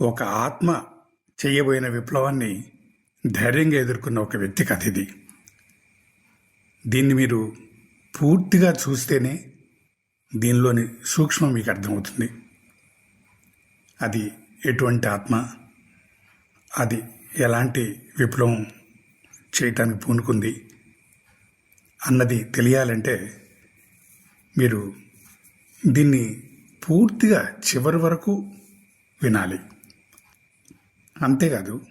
ఒక ఆత్మ చేయబోయిన విప్లవాన్ని ధైర్యంగా ఎదుర్కొన్న ఒక వ్యక్తి కథ ఇది. దీన్ని మీరు పూర్తిగా చూస్తేనే దీనిలోని సూక్ష్మం మీకు అర్థమవుతుంది. అది ఎటువంటి ఆత్మ? అది ఎలాంటి విప్లవం చేయటానికి పూనుకుంది? అన్నది తెలియాలంటే మీరు దీన్ని పూర్తిగా చివరి వరకు వినాలి. అంతేకాదు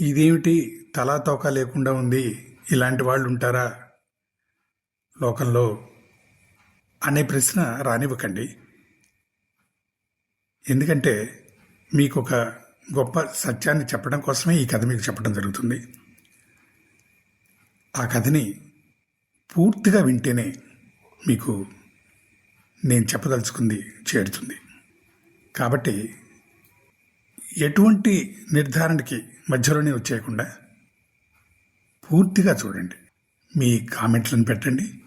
ఇదేమిటి తలా తోక లేకుండా ఉంది? ఇలాంటి వాళ్ళు ఉంటారా లోకంలో అనే ప్రశ్న రానివ్వకండి. ఎందుకంటే మీకు ఒక గొప్ప సత్యాన్ని చెప్పడం కోసమే ఈ కథ మీకు చెప్పడం జరుగుతుంది. ఆ కథని పూర్తిగా వింటేనే మీకు నేను చెప్పదలుచుకుంది చేరుతుంది. కాబట్టి ఎటువంటి నిర్ధారణకి మధ్యలోనే వచ్చేయకుండా పూర్తిగా చూడండి. మీ కామెంట్లను పెట్టండి.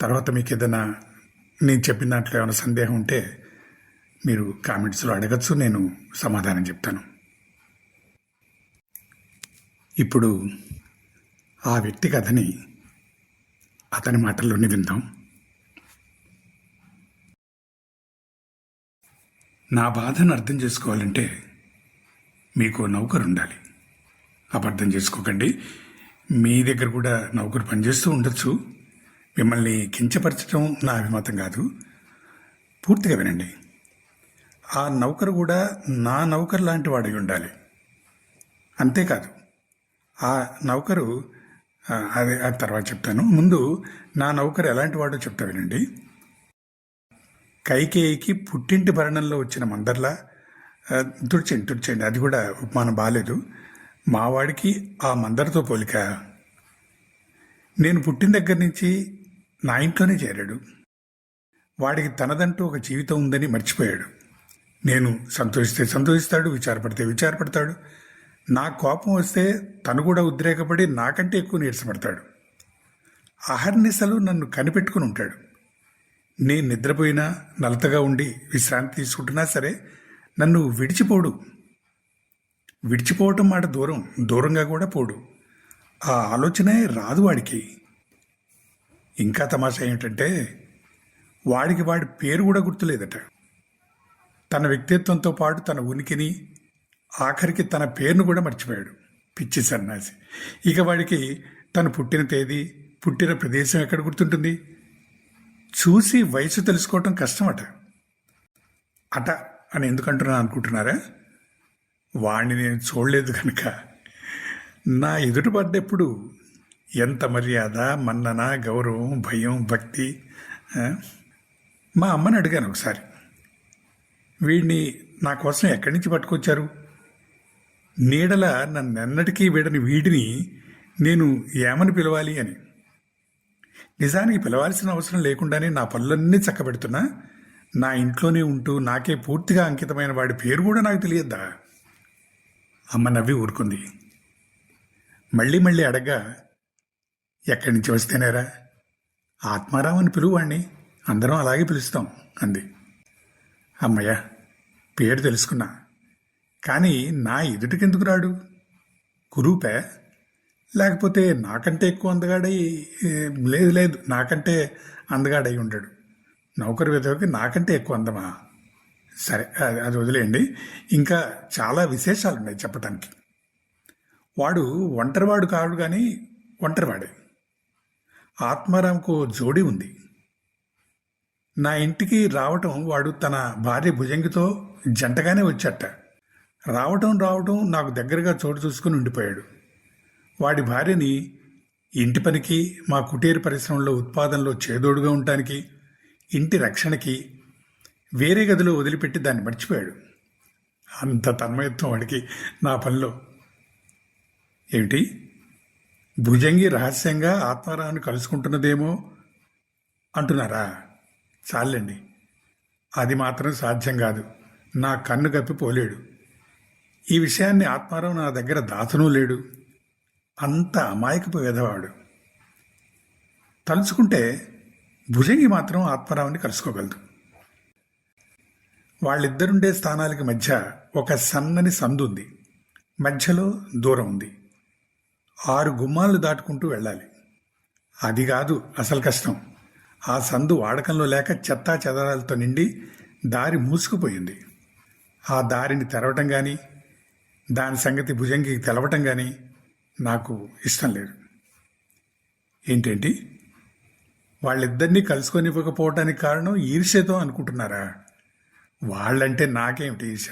తర్వాత మీకు ఏదైనా నేను చెప్పిన దాంట్లో ఏమైనా సందేహం ఉంటే మీరు కామెంట్స్లో అడగచ్చు నేను సమాధానం చెప్తాను. ఇప్పుడు ఆ వ్యక్తి కథని అతని మాటల్లోనే విందాం. నా బాధను అర్థం చేసుకోవాలంటే మీకు నౌకరు ఉండాలి. అపార్థం చేసుకోకండి. మీ దగ్గర కూడా నౌకరు పనిచేస్తూ ఉండొచ్చు. మిమ్మల్ని కించపరచడం నా అభిమతం కాదు. పూర్తిగా వినండి. ఆ నౌకరు కూడా నా నౌకరు లాంటి వాడై ఉండాలి. అంతేకాదు ఆ నౌకరు అదే ఆ తర్వాత చెప్తాను. ముందు నా నౌకరు ఎలాంటి వాడో చెప్తా వినండి. కైకేయికి పుట్టింటి భరణంలో వచ్చిన మందర్లా తుడిచండి తుడిచండి అది కూడా ఉపమానం బాగాలేదు మావాడికి ఆ మందరితో పోలిక. నేను పుట్టిన దగ్గర నుంచి నా ఇంట్లోనే చేరాడు. వాడికి తనదంటూ ఒక జీవితం ఉందని మర్చిపోయాడు. నేను సంతోషిస్తే సంతోషిస్తాడు విచారపడితే విచారపడతాడు. నా కోపం వస్తే తను కూడా ఉద్రేకపడి నాకంటే ఎక్కువ నీరసపడతాడు. అహర్నిశలు నన్ను కనిపెట్టుకుని ఉంటాడు. నేను నిద్రపోయినా నలతగా ఉండి విశ్రాంతి తీసుకుంటున్నా సరే నన్ను విడిచిపోడు. విడిచిపోవటం మాట దూరం దూరంగా కూడా పోడు. ఆ ఆలోచనే రాదు వాడికి. ఇంకా తమాషా ఏమిటంటే వాడికి వాడి పేరు కూడా గుర్తులేదట. తన వ్యక్తిత్వంతో పాటు తన ఉనికిని ఆఖరికి తన పేరును కూడా మర్చిపోయాడు. పిచ్చి సన్నాసి ఇక వాడికి తను పుట్టిన తేదీ పుట్టిన ప్రదేశం ఎక్కడ గుర్తుంటుంది? చూసి వయసు తెలుసుకోవటం కష్టమట. అట అని ఎందుకంటున్నాను అనుకుంటున్నారా? వాణ్ణి నేను చూడలేదు కనుక నా ఎదుటి పడ్డప్పుడు ఎంత మర్యాద మన్నన గౌరవం భయం భక్తి మా అమ్మని అడిగాను ఒకసారి. వీడిని నా కోసం ఎక్కడి నుంచి పట్టుకొచ్చారు? నీడల నన్నెన్నటికీ వీడని వీడిని నేను ఏమని పిలవాలి అని. నిజానికి పిలవాల్సిన అవసరం లేకుండానే నా పనులన్నీ చక్కబెడుతున్నా. నా ఇంట్లోనే ఉంటూ నాకే పూర్తిగా అంకితమైన వాడి పేరు కూడా నాకు తెలియద్దా? అమ్మ నవ్వి ఊరుకుంది. మళ్ళీ మళ్ళీ అడగ్గా ఎక్కడి నుంచి వస్తేనేరా? ఆత్మారాం అని పిలువాణ్ణి. అందరం అలాగే పిలుస్తాం అంది. అమ్మయ్య పేరు తెలుసుకున్నా. కానీ నా ఎదుటికెందుకు రాడు? కురూపే? లేకపోతే నాకంటే ఎక్కువ అందగాడై లేదు లేదు నాకంటే అందగాడై ఉండడు. నౌకరు విధవకి నాకంటే ఎక్కువ అందమా? సరే అది అది వదిలేయండి. ఇంకా చాలా విశేషాలు ఉన్నాయి చెప్పటానికి. వాడు ఒంటరివాడు కాడు కానీ ఒంటరివాడే. ఆత్మారాంకు జోడి ఉంది. నా ఇంటికి రావటం వాడు తన భార్య భుజంగితో జంటగానే వచ్చట. రావటం రావటం నాకు దగ్గరగా చోటు చూసుకుని ఉండిపోయాడు. వాడి భార్యని ఇంటి పనికి మా కుటీర పరిశ్రమలో ఉత్పాదనలో చేదోడుగా ఉండటానికి ఇంటి రక్షణకి వేరే గదిలో వదిలిపెట్టి దాన్ని మర్చిపోయాడు. అంత తన్మయత్వం వాడికి నా పనిలో. ఏమిటి? భుజంగి రహస్యంగా ఆత్మారావుని కలుసుకుంటున్నదేమో అంటున్నారా? చాలండి. అది మాత్రం సాధ్యం కాదు. నా కన్ను కప్పి పోలేడు. ఈ విషయాన్ని ఆత్మారావు నా దగ్గర దాచనూ లేడు. అంత అమాయకపు విధవాడు తలుచుకుంటే భుజంగి మాత్రం ఆత్మరావుని కలుసుకోగలదు. వాళ్ళిద్దరుండే స్థానాలకి మధ్య ఒక సన్నని సందు ఉంది మధ్యలో దూరం ఉంది. ఆరు గుమ్మాలు దాటుకుంటూ వెళ్ళాలి. అది కాదు అసలు కష్టం. ఆ సందు వాడకంలో లేక చెత్తా చెదరాలతో నిండి దారి మూసుకుపోయింది. ఆ దారిని తెరవటం కానీ దాని సంగతి భుజంగికి తెలవటం కానీ నాకు ఇష్టం లేదు. ఏంటంటే వాళ్ళిద్దరినీ కలుసుకొని ఇవ్వకపోవడానికి కారణం ఈర్ష్యతో అనుకుంటున్నారా? వాళ్ళంటే నాకేమిటి ఈర్ష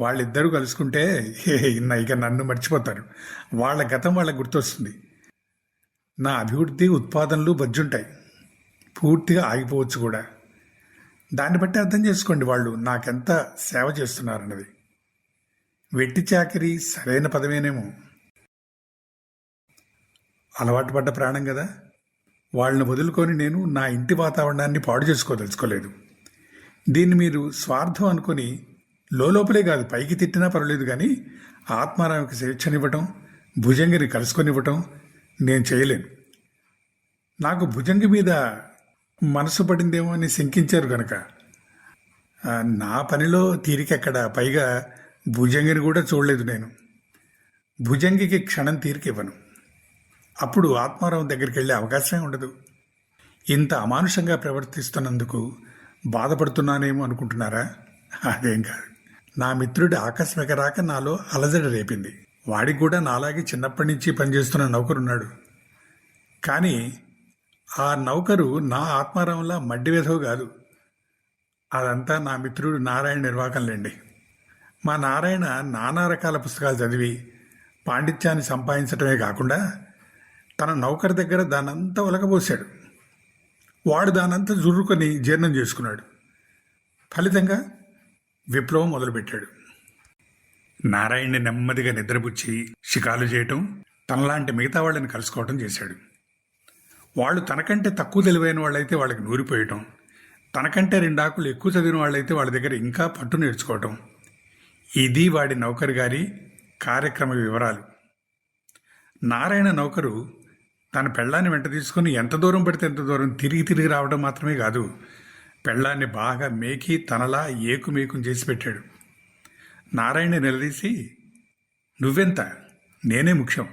వాళ్ళిద్దరూ కలుసుకుంటే హే ఇన్న ఇక నన్ను మర్చిపోతారు. వాళ్ళ గతం వాళ్ళకి గుర్తొస్తుంది. నా అభివృద్ధి ఉత్పాదనలు బజ్జుంటాయి. పూర్తిగా ఆగిపోవచ్చు కూడా. దాన్ని బట్టి అర్థం చేసుకోండి వాళ్ళు నాకెంత సేవ చేస్తున్నారన్నది. వెట్టి చాకిరి సరైన పదమేనేమో. అలవాటు పడ్డ ప్రాణం కదా. వాళ్ళని వదులుకొని నేను నా ఇంటి వాతావరణాన్ని పాడు చేసుకోదలుచుకోలేదు. దీన్ని మీరు స్వార్థం అనుకొని లోపలే కాదు పైకి తిట్టినా పర్వాలేదు కానీ ఆత్మారావుకి స్వేచ్ఛనివ్వటం భుజంగిని కలుసుకొనివ్వటం నేను చేయలేను. నాకు భుజంగి మీద మనసు పడిందేమో అని శంకించారు కనుక నా పనిలో తీరికెక్కడ? పైగా భుజంగిని కూడా చూడలేదు నేను. భుజంగికి క్షణం తీరికివ్వను అప్పుడు ఆత్మారావు దగ్గరికి వెళ్ళే అవకాశమే ఉండదు. ఇంత అమానుషంగా ప్రవర్తిస్తున్నందుకు బాధపడుతున్నానేమో అనుకుంటున్నారా? అదేం కాదు. నా మిత్రుడి ఆకస్మిక రాక నాలో అలజడి రేపింది. వాడికి కూడా నాలాగే చిన్నప్పటి నుంచి పనిచేస్తున్న నౌకరున్నాడు. కానీ ఆ నౌకరు నా ఆత్మారాంలా మడ్డి వెధవ కాదు. అదంతా నా మిత్రుడు నారాయణ నిర్వాకంలేండి మా నారాయణ నానా రకాల పుస్తకాలు చదివి పాండిత్యాన్ని సంపాదించటమే కాకుండా తన నౌకర్ దగ్గర దానంతా ఒలకబోశాడు వాడు దానంతా జుర్రుకొని జీర్ణం చేసుకున్నాడు. ఫలితంగా విప్లవం మొదలుపెట్టాడు. నారాయణ్ని నెమ్మదిగా నిద్రపుచ్చి షికాలు చేయటం తనలాంటి మిగతా వాళ్ళని కలుసుకోవటం చేశాడు. వాళ్ళు తనకంటే తక్కువ తెలివైన వాళ్ళైతే వాళ్ళకి నూరిపోయటం తనకంటే రెండాకులు ఎక్కువ చదివిన వాళ్ళైతే వాళ్ళ దగ్గర ఇంకా పట్టు నేర్చుకోవటం. ఇది వాడి నౌకరు గారి కార్యక్రమ వివరాలు. నారాయణ నౌకరు తన పెళ్ళాన్ని వెంట తీసుకుని ఎంత దూరం పడితే ఎంత దూరం తిరిగి తిరిగి రావడం మాత్రమే కాదు పెళ్ళాన్ని బాగా మేకి తనలా ఏకుమేకుం చేసి పెట్టాడు. నారాయణ నిలదీసి నువ్వెంత? నేనే ముఖ్యం.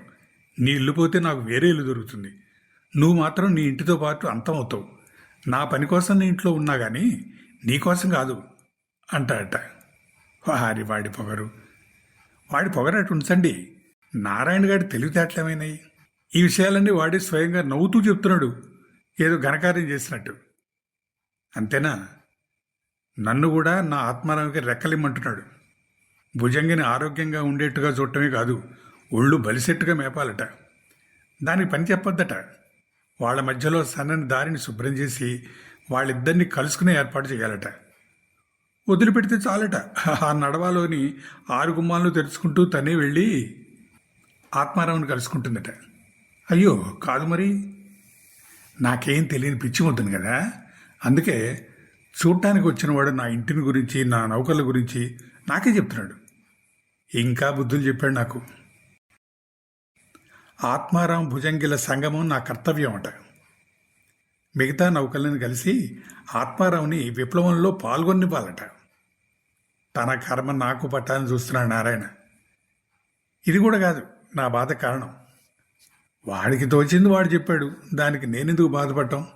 నీ ఇల్లు పోతే నాకు వేరే ఇల్లు దొరుకుతుంది. నువ్వు మాత్రం నీ ఇంటితో పాటు అంతం అవుతావు. నా పని కోసం నీ ఇంట్లో ఉన్నా కానీ నీకోసం కాదు అంటాడట. వారి వాడి పొగరు. వాడి పొగరట్టు ఉంచండి. నారాయణ గారి తెలివితేటలేమైనాయి. ఈ విషయాలన్నీ వాడి స్వయంగా నవ్వుతూ చెప్తున్నాడు. ఏదో ఘనకార్యం చేసినట్టు. అంతేనా? నన్ను కూడా నా ఆత్మారామికి రెక్కలిమ్మంటున్నాడు. భుజంగిని ఆరోగ్యంగా ఉండేట్టుగా చూడటమే కాదు ఒళ్ళు బలిసెట్టుగా మేపాలట. దానికి పని చెప్పొద్దట. వాళ్ళ మధ్యలో సన్నని దారిని శుభ్రం చేసి వాళ్ళిద్దరిని కలుసుకునే ఏర్పాటు చేయాలట. వదిలిపెడితే చాలట. ఆ నడవాలోని ఆరు గుమ్మాలను తెరుచుకుంటూ తనే వెళ్ళి ఆత్మారావుని కలుసుకుంటుందట. అయ్యో కాదు మరి. నాకేం తెలియని పిచ్చి వద్దును కదా. అందుకే చూడటానికి వచ్చినవాడు నా ఇంటిని గురించి నా నౌకర్ల గురించి నాకే చెప్తున్నాడు. ఇంకా బుద్ధులు చెప్పాడు నాకు. ఆత్మారాం భుజంగిల సంగమం నా కర్తవ్యం అట. మిగతా నౌకలను కలిసి ఆత్మారావుని విప్లవంలో పాల్గొనివ్వాలట. తన కర్మ నాకు పట్టాలని చూస్తున్నాడు నారాయణ. ఇది కూడా కాదు నా బాధ కారణం. వాడికి తోచింది వాడు చెప్పాడు. దానికి నేనెందుకు బాధపడటం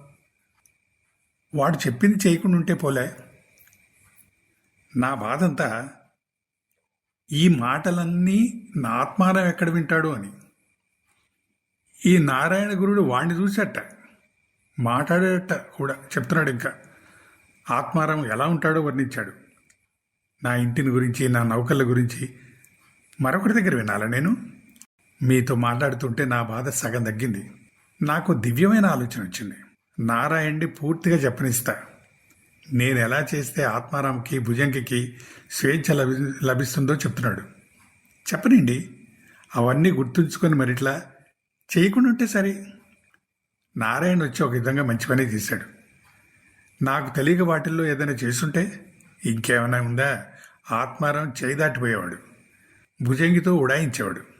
వాడు చెప్పింది చేయకుండా ఉంటే పోలే. నా బాధంతా ఈ మాటలన్నీ నా ఆత్మానం ఎక్కడ వింటాడు అని. ఈ నారాయణ గురుడు వాణ్ణి చూసేట మాట్లాడేట కూడా చెప్తున్నాడు ఇంకా. ఆత్మారం ఎలా ఉంటాడో వర్ణించాడు. నా ఇంటిని గురించి నా నౌకర్ల గురించి మరొకటి దగ్గర వినాలా నేను? మీతో మాట్లాడుతుంటే నా బాధ సగం తగ్గింది. నాకు దివ్యమైన ఆలోచన వచ్చింది. నారాయణ్ని పూర్తిగా చెప్పనిస్తా. నేను ఎలా చేస్తే ఆత్మారాంకి భుజంగికి స్వేచ్ఛ లభి లభిస్తుందో చెప్తున్నాడు. చెప్పనండి. అవన్నీ గుర్తుంచుకొని మరిట్లా చేయకుండా ఉంటే సరే. నారాయణ వచ్చి ఒక విధంగా మంచి పని చేశాడు. నాకు తెలియక వాటిల్లో ఏదైనా చేస్తుంటే ఇంకేమైనా ఉందా? ఆత్మారాం చేయి దాటిపోయేవాడు. భుజంగితో ఉడాయించేవాడు.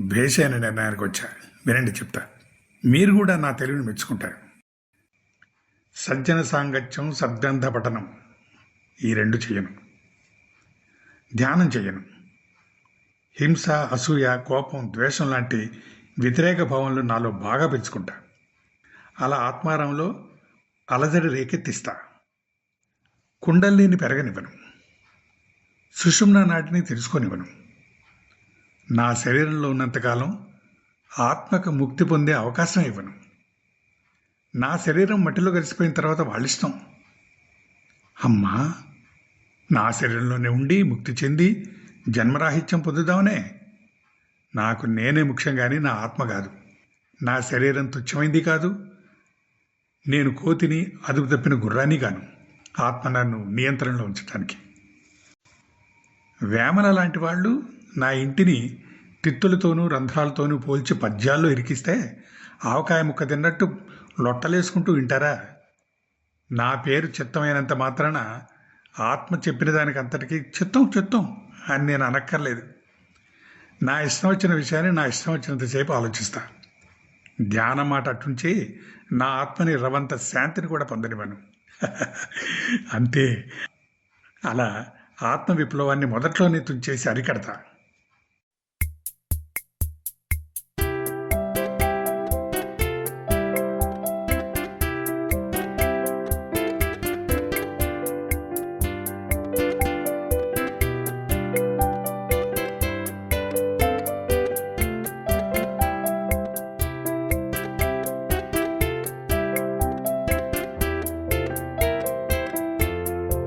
భేషైన నిర్ణయానికి వచ్చా వినండి చెప్తా. మీరు కూడా నా తెలివిని మెచ్చుకుంటారు. సజ్జన సాంగత్యం సద్గ్రంథ పఠనం ఈ రెండు చేయను. ధ్యానం చేయను. హింస అసూయ కోపం ద్వేషం లాంటి వ్యతిరేక భావనలు నాలో బాగా పెంచుకుంటా. అలా ఆత్మారంలో అలజడి రేకెత్తిస్తా. కుండల్లీని పెరగనివ్వను. సుషుమ్న నాటిని తెలుసుకొనివ్వను. నా శరీరంలో ఉన్నంతకాలం ఆత్మకు ముక్తి పొందే అవకాశం ఇవ్వను. నా శరీరం మట్టిలో కలిసిపోయిన తర్వాత వాళ్ళిష్టం. అమ్మా నా శరీరంలోనే ఉండి ముక్తి చెంది జన్మరాహిత్యం పొందుదామనే. నాకు నేనే ముఖ్యం కానీ నా ఆత్మ కాదు. నా శరీరం తుచ్చమైంది కాదు. నేను కోతిని అదుపు తప్పిన గుర్రాన్ని గాను ఆత్మ నన్ను నియంత్రణలో ఉంచడానికి వేమన లాంటి వాళ్ళు నా ఇంటిని తిత్తులతోనూ రంధ్రాలతోనూ పోల్చి పద్యాల్లో ఇరికిస్తే ఆవకాయ ముక్క తిన్నట్టు లొట్టలేసుకుంటూ వింటారా? నా పేరు చిత్తమైనంత మాత్రాన ఆత్మ చెప్పిన దానికి అంతటికీ చిత్తం చిత్తం అని నేను అనక్కర్లేదు. నా ఇష్టం వచ్చిన విషయాన్ని నా ఇష్టం వచ్చినంతసేపు ఆలోచిస్తా. ధ్యానం మాట అట్టుంచి నా ఆత్మని రవంత శాంతిని కూడా పొందనివ్వను. అంతే. అలా ఆత్మ విప్లవాన్ని మొదట్లోనే తుంచేసి అరికడతా.